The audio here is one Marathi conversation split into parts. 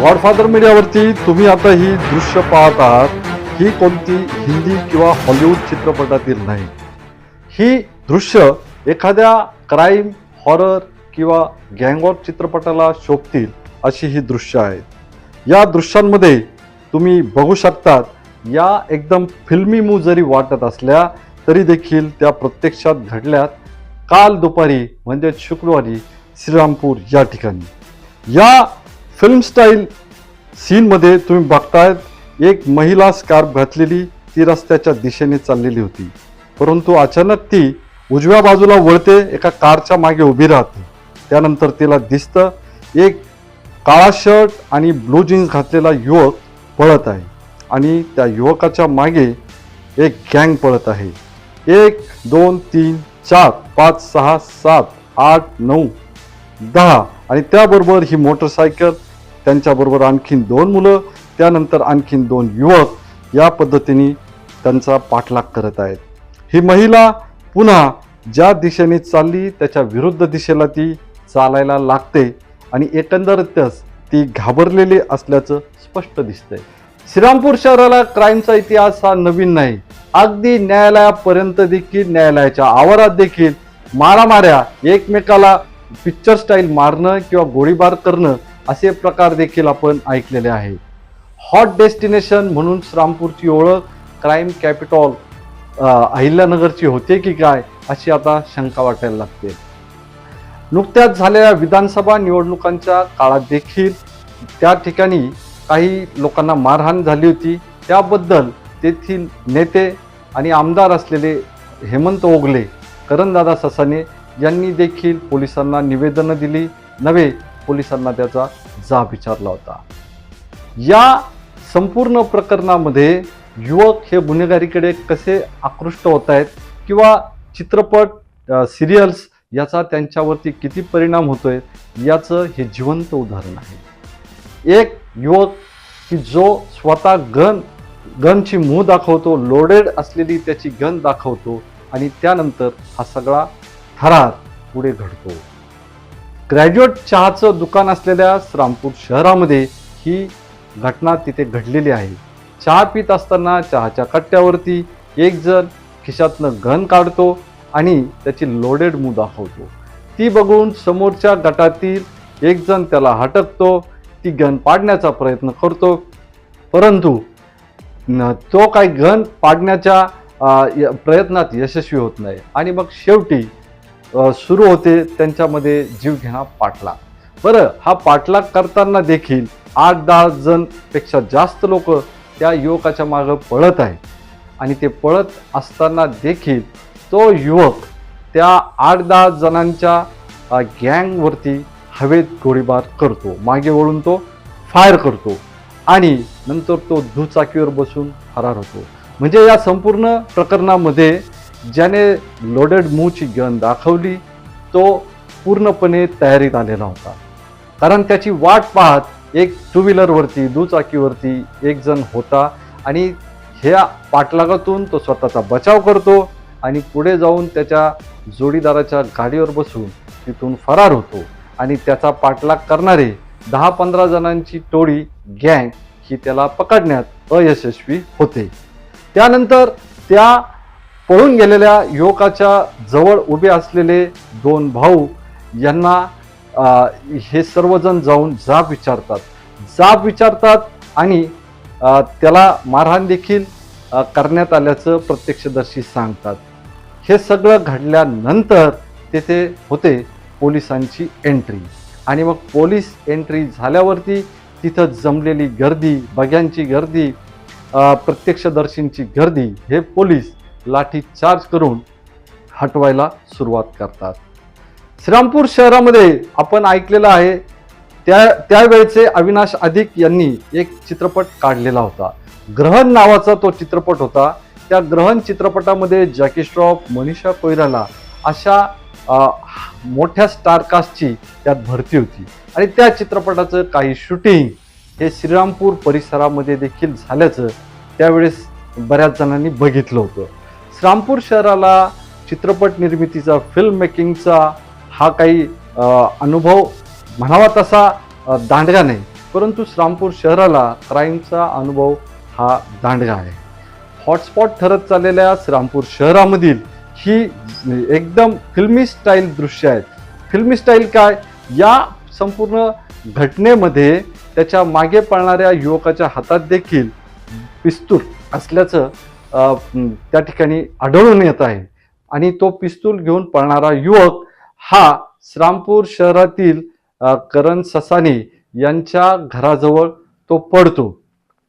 गॉडफादर मीडियावरती तुम्ही आता ही दृश्य पाहत आहात ही कोणती हिंदी किंवा हॉलिवूड चित्रपटातील नाही. ही दृश्य एखाद्या क्राईम हॉरर किंवा गँगऑफ चित्रपटाला शोभतील अशी ही दृश्य आहेत या दृश्यांमध्ये तुम्ही बघू शकतात या एकदम फिल्मी मूव जरी वाटत असल्या तरी देखील त्या प्रत्यक्षात घडल्यात काल दुपारी म्हणजे शुक्रवारी श्रीरामपूर या ठिकाणी. या फिल्म स्टाईल सीनमध्ये तुम्ही बघतायत एक महिला स्कार्फ घातलेली ती रस्त्याच्या दिशेने चाललेली होती. परंतु अचानक ती उजव्या बाजूला वळते एका कारच्या मागे उभी राहते. त्यानंतर तिला दिसतं एक काळा शर्ट आणि ब्लू जीन्स घातलेला युवक पळत आहे. आणि त्या युवकाच्या मागे एक गँग पळत आहे. एक दोन तीन चार पाच सहा सात आठ नऊ दहा आणि त्याबरोबर ही मोटरसायकल त्यांच्याबरोबर आणखीन दोन मुलं त्यानंतर आणखीन दोन युवक या पद्धतीने त्यांचा पाठलाग करत आहेत. ही महिला पुन्हा ज्या दिशेने चालली त्याच्या विरुद्ध दिशेला ती चालायला लागते आणि एकंदरीतच ती घाबरलेली असल्याचं स्पष्ट दिसतंय. श्रीरामपूर शहराला क्राईमचा इतिहास हा नवीन नाही. अगदी न्यायालयापर्यंत देखील न्यायालयाच्या आवारात देखील मारामाऱ्या एकमेकाला पिक्चर स्टाईल मारणं किंवा गोळीबार करणं असे प्रकार देखील आपण ऐकलेले आहे. हॉट डेस्टिनेशन म्हणून श्रामपूरची ओळख क्राईम कॅपिटॉल अहिल्यानगरची होते की काय अशी आता शंका वाटायला लागते. नुकत्याच झालेल्या विधानसभा निवडणुकांच्या काळात देखील त्या ठिकाणी काही लोकांना मारहाण झाली होती. त्याबद्दल तेथील नेते आणि आमदार असलेले हेमंत ओगले करणदादा ससाने यांनी देखील पोलिसांना निवेदनं दिली. नव्हे पोलिसांना त्याचा जाब विचारला होता. या संपूर्ण प्रकरणामध्ये युवक हे गुन्हेगारीकडे कसे आकृष्ट होत आहेत किंवा चित्रपट सिरियल्स याचा त्यांच्यावरती किती परिणाम होतोय याचं हे जिवंत उदाहरण आहे. एक युवक की जो स्वतः गन गनची मुह दाखवतो लोडेड असलेली त्याची गन दाखवतो आणि त्यानंतर हा सगळा थरार पुढे घडतो. ग्रॅज्युएट चहाचं दुकान असलेल्या श्रामपूर शहरामध्ये ही घटना तिथे घडलेली आहे. चहा पित असताना चहाच्या कट्ट्यावरती एक जण खिशातनं गन काढतो आणि त्याची लोडेड मू दाखवतो ती बघून समोरच्या गटातील एक जण त्याला हटकतो ती गन पाडण्याचा प्रयत्न करतो. परंतु न- तो काही गन पाडण्याच्या य- प्रयत्नात यशस्वी होत नाही. आणि मग शेवटी सुरू होते त्यांच्यामध्ये जीवघेणा पाठला पाठलाग बरं हा पाठलाग करताना देखील आठ दहा जणपेक्षा जास्त लोक त्या युवकाच्या मागं पळत आहेत. आणि ते पळत असताना देखील तो युवक त्या आठ दहा जणांच्या गँगवरती हवेत गोळीबार करतो. मागे वळून तो फायर करतो. आणि नंतर तो दुचाकीवर बसून फरार होतो. म्हणजे या संपूर्ण प्रकरणामध्ये ज्याने लोडेड मूची गन दाखवली तो पूर्णपणे तयारीत आलेला होता. कारण त्याची वाट पाहत एक टू व्हीलरवरती दुचाकीवरती एक जण होता आणि ह्या पाठलागातून तो स्वतःचा बचाव करतो आणि पुढे जाऊन त्याच्या जोडीदाराच्या गाडीवर बसून तिथून फरार होतो आणि त्याचा पाठलाग करणारे दहा पंधरा जणांची टोळी गँग ही त्याला पकडण्यात अयशस्वी होते. त्यानंतर त्या पळून गेलेल्या युवकाच्या जवळ उभे असलेले दोन भाऊ यांना हे सर्वजण जाऊन जाब विचारतात. जाब विचारतात आणि त्याला मारहाण देखील करण्यात आल्याचं प्रत्यक्षदर्शी सांगतात. हे सगळं घडल्यानंतर तेथे होते पोलिसांची एंट्री. आणि मग पोलीस एंट्री झाल्यावरती तिथं जमलेली गर्दी बग्यांची गर्दी प्रत्यक्षदर्शींची गर्दी हे पोलीस लाठी चार्ज करून हटवायला सुरुवात करतात. श्रीरामपूर शहरामध्ये आपण ऐकलेलं आहे त्या त्यावेळचे अविनाश अधिक यांनी एक चित्रपट काढलेला होता. ग्रहण नावाचा तो चित्रपट होता. त्या ग्रहण चित्रपटामध्ये जॅकी श्रॉफ मनीषा कोयराला अशा मोठ्या स्टारकास्टची त्यात भरती होती. आणि त्या चित्रपटाचं काही शूटिंग हे श्रीरामपूर परिसरामध्ये देखील झाल्याचं त्यावेळेस बऱ्याच जणांनी बघितलं होतं. रामपूर शहराला चित्रपट निर्मितीचा फिल्म मेकिंगचा हा काही अनुभव म्हणावा तसा दांडगा नाही. परंतु श्रामपूर शहराला क्राईमचा अनुभव हा दांडगा आहे. हॉटस्पॉट ठरत चाललेल्या श्रामपूर शहरामधील ही एकदम फिल्मी स्टाईल दृश्य आहेत. फिल्मी स्टाईल काय? या संपूर्ण घटनेमध्ये त्याच्यामागे पळणाऱ्या युवकाच्या हातात देखील पिस्तूल असल्याचं त्या ठिकाणी आढळून येत आहे. आणि तो पिस्तूल घेऊन पळणारा युवक हा श्रामपूर शहरातील करण ससाने यांच्या घराजवळ तो पडतो.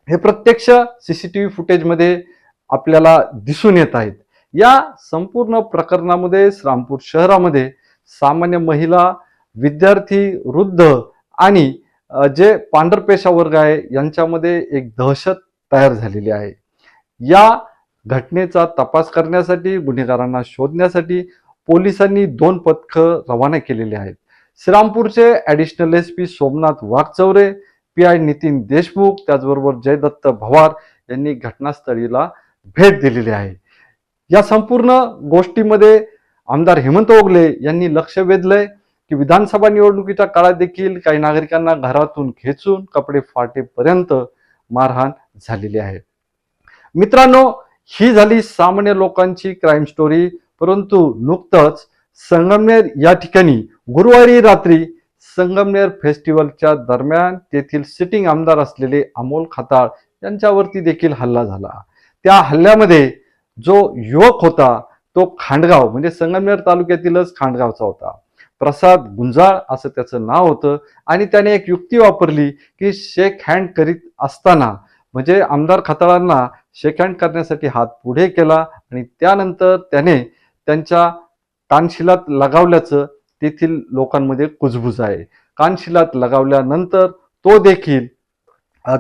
हे प्रत्यक्ष सी सी टी व्ही फुटेजमध्ये आपल्याला दिसून येत आहेत. या संपूर्ण प्रकरणामध्ये श्रामपूर शहरामध्ये सामान्य महिला विद्यार्थी वृद्ध आणि जे पांढरपेशा वर्ग आहे यांच्यामध्ये एक दहशत तयार झालेली आहे. या घटनेचा तपास करण्यासाठी गुन्हेगारांना शोधण्यासाठी पोलिसांनी दोन पथकं रवाना केलेली आहेत. श्रीरामपूरचे additional S P Somnath Waghchaure P I Nitin Deshmukh त्याचबरोबर जयदत्त भवार यांनी घटनास्थळीला भेट दिलेली आहे. या संपूर्ण गोष्टीमध्ये आमदार हेमंत ओगले यांनी लक्ष वेधलंय की विधानसभा निवडणुकीच्या काळात देखील काही नागरिकांना घरातून खेचून कपडे फाटेपर्यंत मारहाण झालेली आहे. मित्रांनो ही झाली सामान्य लोकांची क्राईम स्टोरी परंतु नुकतंच संगमनेर या ठिकाणी गुरुवारी रात्री संगमनेर फेस्टिवलच्या दरम्यान तेथील सिटिंग आमदार असलेले अमोल खताळ यांच्यावरती देखील हल्ला झाला. त्या हल्ल्यामध्ये जो युवक होता तो खांडगाव म्हणजे संगमनेर तालुक्यातीलच खांडगावचा होता. प्रसाद गुंजाळ असं त्याचं नाव होतं आणि त्याने एक युक्ती वापरली की शेक हँड करीत असताना म्हणजे आमदार खताळांना शेक हँड करण्यासाठी हात पुढे केला आणि त्यानंतर त्याने त्यांच्या कानशिलात लगावल्याचं तेथील लोकांमध्ये कुजबुज आहे. कानशिलात लगावल्यानंतर तो देखील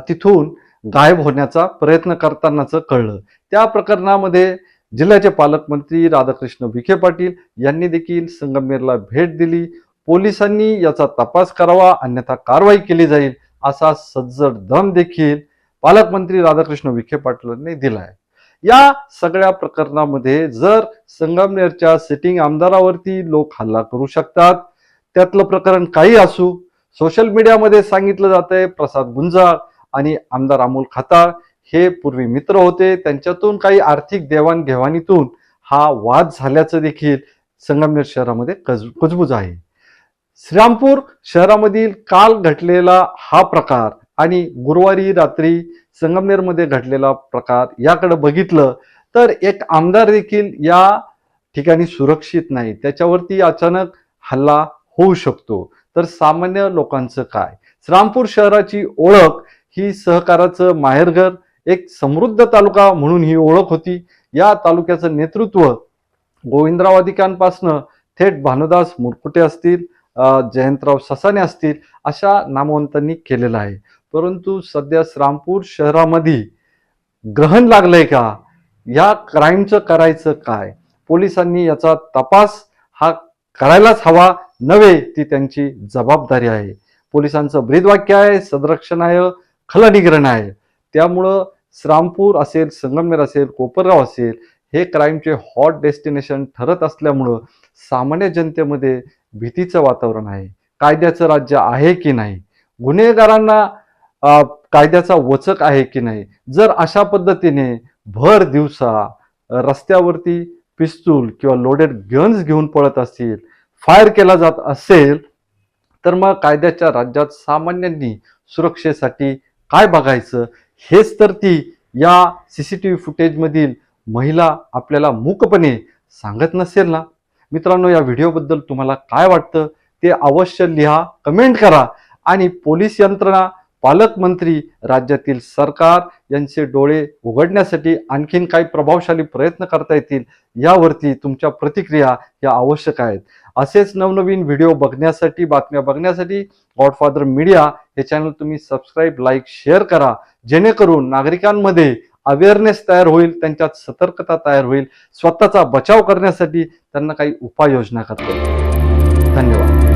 तिथून गायब होण्याचा प्रयत्न करतानाच कळलं. त्या प्रकरणामध्ये जिल्ह्याचे पालकमंत्री राधाकृष्ण विखे पाटील यांनी देखील संगमनेरला भेट दिली. पोलिसांनी याचा तपास करावा अन्यथा कारवाई केली जाईल असा सज्जड दम देखील पालकमंत्री राधाकृष्ण विखे पाटलांनी दिला आहे या सगळ्या प्रकरणामध्ये जर संगमनेरच्या सिटिंग आमदारावरती लोक हल्ला करू शकतात त्यातलं प्रकरण काही असू सोशल मीडियामध्ये सांगितलं जातंय प्रसाद गुंजाळ आणि आमदार अमोल खताळ हे पूर्वी मित्र होते त्यांच्यातून काही आर्थिक देवाणघेवाणीतून हा वाद झाल्याचं देखील संगमनेर शहरामध्ये कज कुजबूज आहे. श्रीरामपूर शहरामधील काल घडलेला हा प्रकार आणि गुरुवारी रात्री संगमनेरमध्ये घडलेला प्रकार याकडे बघितलं तर एक आमदार देखील या ठिकाणी सुरक्षित नाही. त्याच्यावरती अचानक हल्ला होऊ शकतो. तर सामान्य लोकांचं काय? श्रामपूर शहराची ओळख ही सहकाराचं माहेरघर एक समृद्ध तालुका म्हणून ही ओळख होती. या तालुक्याचं नेतृत्व गोविंदराव अधिकांपासनं थेट भानुदास मुरकुटे असतील जयंतराव ससाने असतील अशा नामवंतांनी केलेलं आहे. परंतु सध्या श्रामपूर शहरामध्ये ग्रहण लागलंय का? या क्राईमचं करायचं काय? पोलिसांनी याचा तपास हा करायलाच हवा नव्हे ती त्यांची जबाबदारी आहे. पोलिसांचं ब्रीदवाक्य आहे संरक्षण आहे खलनिग्रहण आहे. त्यामुळं श्रामपूर असेल संगमनेर असेल कोपरगाव असेल हे क्राईमचे हॉट डेस्टिनेशन ठरत असल्यामुळं सामान्य जनतेमध्ये भीतीचं वातावरण आहे. कायद्याचं राज्य आहे की नाही? गुन्हेगारांना कायद्याचा वचक आहे की नाही? जर अशा पद्धतीने भर दिवसा रस्त्यावरती पिस्तूल किंवा लोडेड गन्स घेऊन पळत असतील फायर केला जात असेल तर मग कायद्याच्या राज्यात सामान्यांनी सुरक्षेसाठी काय बघायचं? हेच तर ती या सी सी टी व्ही फुटेजमधील महिला आपल्याला मूकपणे सांगत नसेल ना? मित्रांनो या व्हिडिओबद्दल तुम्हाला काय वाटतं? ते अवश्य लिहा कमेंट करा आणि पोलीस यंत्रणा पालकमंत्री राज्यातील सरकार यांचे डोळे उघडण्यासाठी आणखीन काही प्रभावशाली प्रयत्न करता येतील यावरती तुमच्या प्रतिक्रिया या आवश्यक आहेत. असेच नवनवीन व्हिडिओ बघण्यासाठी बातम्या बघण्यासाठी गॉडफादर मीडिया हे चॅनल तुम्ही सबस्क्राईब लाईक शेअर करा. जेणेकरून नागरिकांमध्ये अवेअरनेस तयार होईल त्यांच्यात सतर्कता तयार होईल. स्वतःचा बचाव करण्यासाठी त्यांना काही उपाययोजना करता. येईल धन्यवाद.